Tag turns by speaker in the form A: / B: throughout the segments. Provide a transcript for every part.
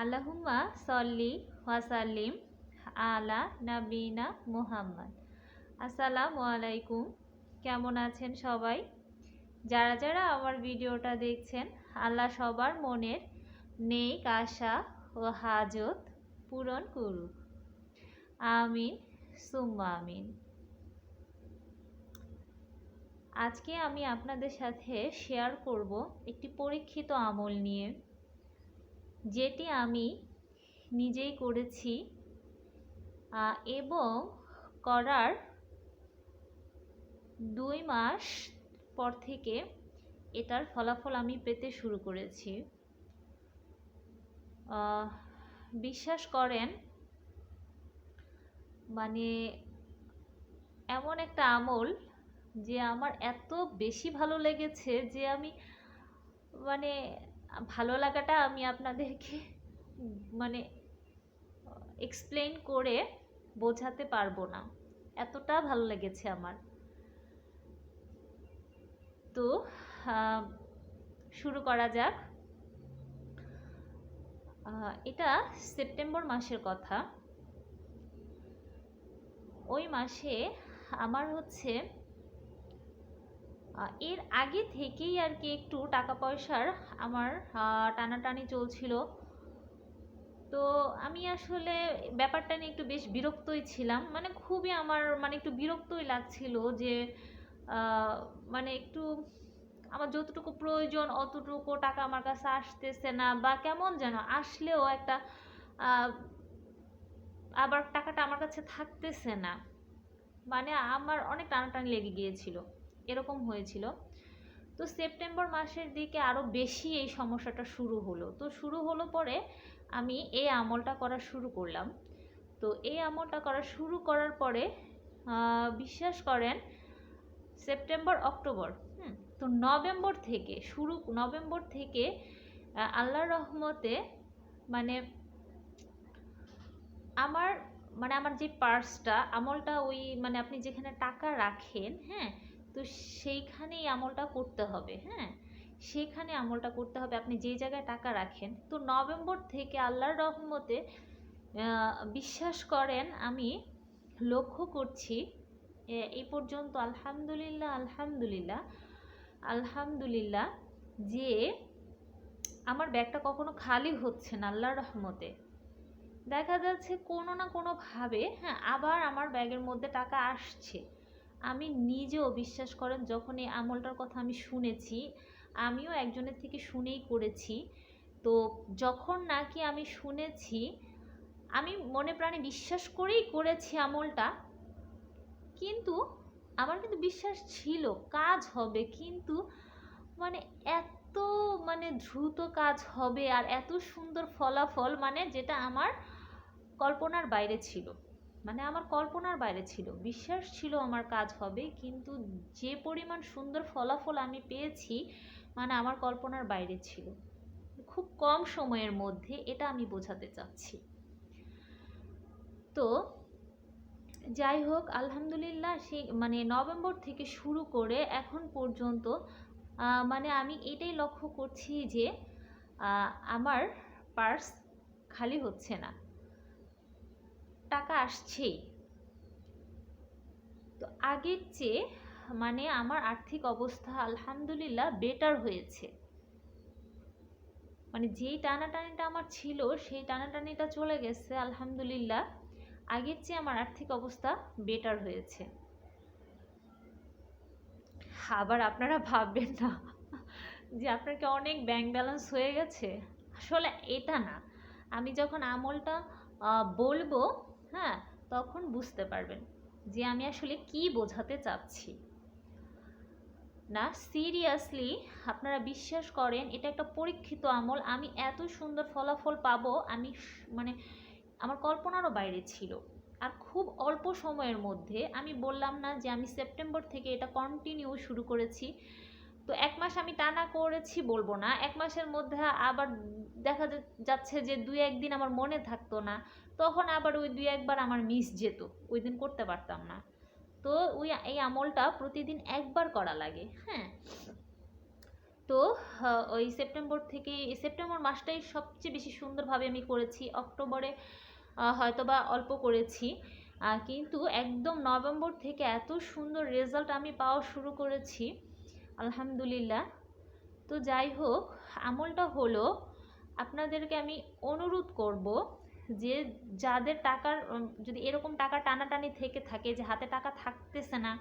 A: আল্লাহুম্মা সল্লি ওয়াসাল্লিম আলা নাবিনা মুহাম্মদ। আসসালামু আলাইকুম। কেমন আছেন সবাই? যারা যারা আমার ভিডিওটা দেখছেন, আল্লাহ সবার মনের নেক আশা ও হাজত পূরণ করুক। আমিন, সুম্মা আমিন। আজকে আমি আপনাদের সাথে শেয়ার করব একটি পরীক্ষিত আমল নিয়ে। যেটি আমি নিজেই করেছি এবং করার দুই মাস পর থেকে এটার ফলাফল আমি পেতে শুরু করেছি। বিশ্বাস করেন মানে এমন একটা আমল যে আমার এত বেশি ভালো লেগেছে যে আমি মানে ভালো লাগাটা আমি আপনাদেরকে মানে এক্সপ্লেন করে বোঝাতে পারব না। এতটা ভালো লেগেছে আমার। তো শুরু করা যাক। এটা সেপ্টেম্বর মাসের কথা। ওই মাসে আমার হচ্ছে এর আগে থেকেই আর কি একটু টাকা পয়সার আমার টানাটানি চলছিল। তো আমি আসলে ব্যাপারটা নিয়ে একটু বেশ বিরক্তই ছিলাম। মানে খুবই আমার মানে একটু বিরক্তই লাগছিল যে মানে একটু আমার যতটুকু প্রয়োজন অতটুকু টাকা আমার কাছে আসতেছে না বা কেমন যেন আসলেও একটা আবার টাকাটা আমার কাছে থাকতেছে না। মানে আমার অনেক টানাটানি লেগে গিয়েছিল। এরকম হয়েছিল। তো সেপ্টেম্বর মাসের দিকে আরও বেশি এই সমস্যাটা শুরু হলো। তো শুরু হলো পরে আমি এই আমলটা করা শুরু করলাম। তো এই আমলটা করা শুরু করার পরে বিশ্বাস করেন, সেপ্টেম্বর, অক্টোবর, হুম, তো নভেম্বর থেকে শুরু, নভেম্বর থেকে আল্লাহর রহমতে মানে আমার মানে আমার যে পার্সটা আমলটা ওই মানে আপনি যেখানে টাকা রাখেন হ্যাঁ তো সেইখানেই আমলটা করতে হবে হ্যাঁ? সেখানে আমলটা করতে হবে। আপনি যে জায়গায় টাকা রাখেন, তো নভেম্বর থেকে আল্লাহর রহমতে বিশ্বাস করেন আমি লক্ষ্য করছি এই পর্যন্ত আলহামদুলিল্লাহ আলহামদুলিল্লাহ আলহামদুলিল্লাহ যে আমার ব্যাগটা কখনো খালি হচ্ছে না আল্লাহর রহমতে। দেখা যাচ্ছে কোনো না কোনোভাবে হ্যাঁ আবার আমার ব্যাগের মধ্যে টাকা আসছে। আমি নিজেও বিশ্বাস করেন, যখন এই আমলটার কথা আমি শুনেছি, আমিও একজনের থেকে শুনেই করেছি। তো যখন নাকি আমি শুনেছি, আমি মনে প্রাণে বিশ্বাস করেই করেছি আমলটা, কিন্তু আমার কিন্তু বিশ্বাস ছিল, কাজ হবে, কিন্তু মানে এত মানে দ্রুত কাজ হবে আর এত সুন্দর ফলাফল মানে যেটা আমার কল্পনার বাইরে ছিল। মানে আমার কল্পনার বাইরে ছিল। বিশ্বাস ছিল আমার কাজ হবে, কিন্তু যে পরিমাণ সুন্দর ফলাফল আমি পেয়েছি মানে আমার কল্পনার বাইরে ছিল। খুব কম সময়ের মধ্যে এটা আমি বোঝাতে চাচ্ছি। তো যাই হোক, আলহামদুলিল্লাহ সেই মানে নভেম্বর থেকে শুরু করে এখন পর্যন্ত মানে আমি এটাই লক্ষ্য করছি যে আমার পার্স খালি হচ্ছে না। টাকা আসছেই। তো আগের চেয়ে মানে আমার আর্থিক অবস্থা আলহামদুলিল্লাহ বেটার হয়েছে। মানে যেই টানাটানিটা আমার ছিল, সেই টানাটানিটা চলে গেছে আলহামদুলিল্লাহ। আগের চেয়ে আমার আর্থিক অবস্থা বেটার হয়েছে। আবার আপনারা ভাববেন না, যে আপনাকে অনেক ব্যাংক ব্যালেন্স হয়ে গেছে? আসলে এটা না। আমি যখন আমলটা বলব হ্যাঁ তখন বুঝতে পারবেন যে আমি আসলে কি বোঝাতে চাচ্ছি। না সিরিয়াসলি আপনারা বিশ্বাস করেন, এটা একটা পরীক্ষিত আমল, আমি এত সুন্দর ফলাফল পাবো, আমি মানে আমার কল্পনারও বাইরে ছিল। আর খুব অল্প সময়ের মধ্যে আমি বললাম না যে আমি সেপ্টেম্বর থেকে এটা কন্টিনিউ শুরু করেছি। তো এক মাস আমি টানা করেছি বলব না, এক মাসের মধ্যে আবার দেখা যাচ্ছে যে দুই একদিন আমার মনে থাকতো না, তখন আবার ওই দুই একবার আমার মিস যেত, ওই দিন করতে পারতাম না। তো ওই এই আমলটা প্রতিদিন একবার করা লাগে হ্যাঁ। তো ওই সেপ্টেম্বর থেকে সেপ্টেম্বর মাসটাই সবচেয়ে বেশি সুন্দরভাবে আমি করেছি, অক্টোবরে হয়তোবা অল্প করেছি। কিন্তু একদম নভেম্বর থেকে এত সুন্দর রেজাল্ট আমি পাওয়া শুরু করেছি, আলহামদুলিল্লাহ। তো যাই হোক, আমলটা হলো আপনাদেরকে আমি অনুরোধ করব যে যাদের টাকার যদি এরকম টাকা টানাটানি থেকে থাকে, যে হাতে টাকা থাকতেছে না,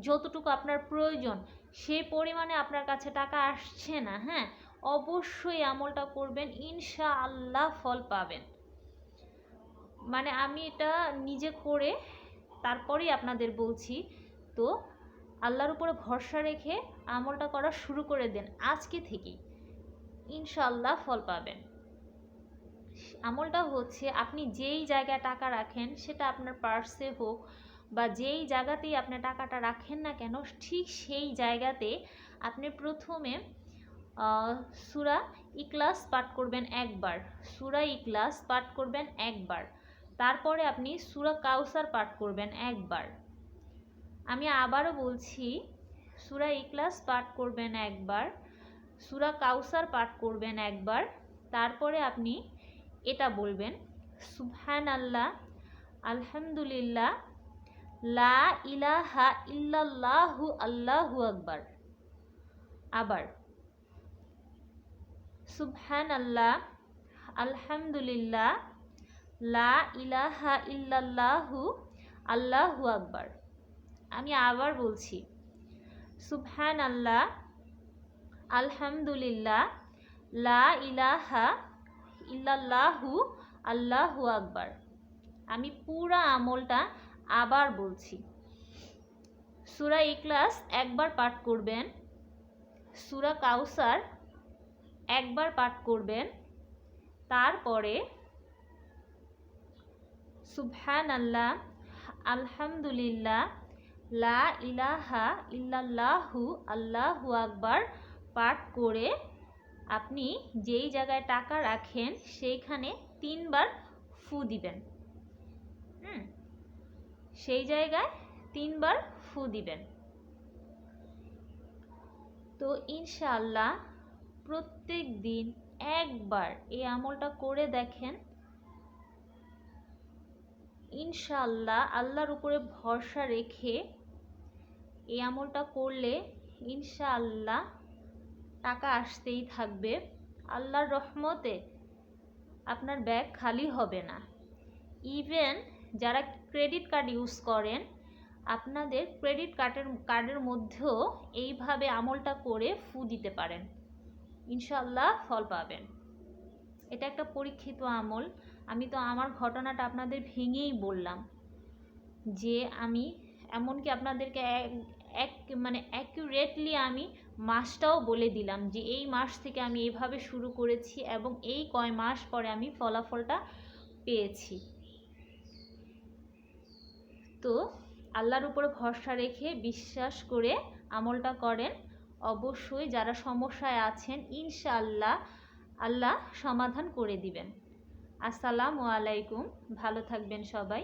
A: যতটুকু আপনার প্রয়োজন সেই পরিমাণে আপনার কাছে টাকা আসছে না হ্যাঁ? অবশ্যই আমলটা করবেন ইনশা আল্লাহ ফল পাবেন। মানে আমি এটা নিজে করে তারপরেই আপনাদের বলছি, তো আল্লাহর উপরে ভরসা রেখে আমলটা করা শুরু করে দেন, আজকে থেকেই। ইনশাআল্লাহ ফল পাবেন। আমলটা হচ্ছে আপনি যেই জায়গায় টাকা রাখেন সেটা আপনার পার্সে হোক বা যেই জায়গাতেই আপনি টাকাটা রাখেন না কেন, ঠিক সেই জায়গাতে আপনি প্রথমে সুরা ইকলাস পাঠ করবেন একবার। সুরা ইকলাস পাঠ করবেন একবার। তারপরে আপনি সুরা কাউসার পাঠ করবেন একবার। আমি আবারও বলছি, সুরা ইকলাস পাঠ করবেন একবার। সুরা কাউসার পাঠ করবেন একবার, তারপরে আপনি এটা বলবেন সুবহান আল্লাহ আলহামদুলিল্লাহ, লা ইলাহা ইল্লাল্লাহু, আল্লাহু আকবার। আবার সুবহান আল্লাহ আলহামদুলিল্লাহ, লা ইলাহা ইল্লাল্লাহু, আল্লাহু আকবার। আমি আবার বলছি সুবহান আল্লাহ আলহামদুলিল্লাহ, লা ইলাহা ইল্লাল্লাহু, আল্লাহু আকবার। আমি পুরা আমলটা আবার বলছি। সুরা ইকলাস একবার পাঠ করবেন, সুরা কাউসার একবার পাঠ করবেন, তারপরে সুবহান আল্লাহ আলহামদুলিল্লাহ, লা ইলাহা ইল্লাল্লাহু, আল্লাহু আকবার পাঠ করে আপনি যেই জায়গায় টাকা রাখেন, সেইখানে তিনবার ফু দিবেন। হুম? সেই জায়গায় তিনবার ফু দিবেন। তো ইনশাআল্লাহ প্রত্যেক দিন একবার এই আমলটা করে দেখেন। ইনশাআল্লাহ আল্লাহর উপরে ভরসা রেখে এই আমলটা করলে ইনশাআল্লাহ টাকা আসতেই থাকবে। আল্লাহর রহমতে আপনার ব্যাগ খালি হবে না। ইভেন যারা ক্রেডিট কার্ড ইউজ করেন, আপনাদের ক্রেডিট কার্ডের কার্ডের মধ্যেও এইভাবে আমলটা করে ফু দিতে পারেন। ইনশাল্লাহ ফল পাবেন। এটা একটা পরীক্ষিত আমল। আমি তো আমার ঘটনাটা আপনাদের ভেঙেই বললাম যে আমি এমনকি আপনাদেরকে এক মানে অ্যাকুরেটলি আমি মাসটাও বলে দিলাম যে এই মাস থেকে আমি এইভাবে শুরু করেছি এবং এই কয় মাস পরে আমি ফলাফলটা পেয়েছি। তো আল্লাহর উপরে ভরসা রেখে বিশ্বাস করে আমলটা করেন। অবশ্যই যারা সমস্যায় আছেন, ইনশাআল্লাহ আল্লাহ সমাধান করে দিবেন। আসসালামু আলাইকুম, ভালো থাকবেন সবাই।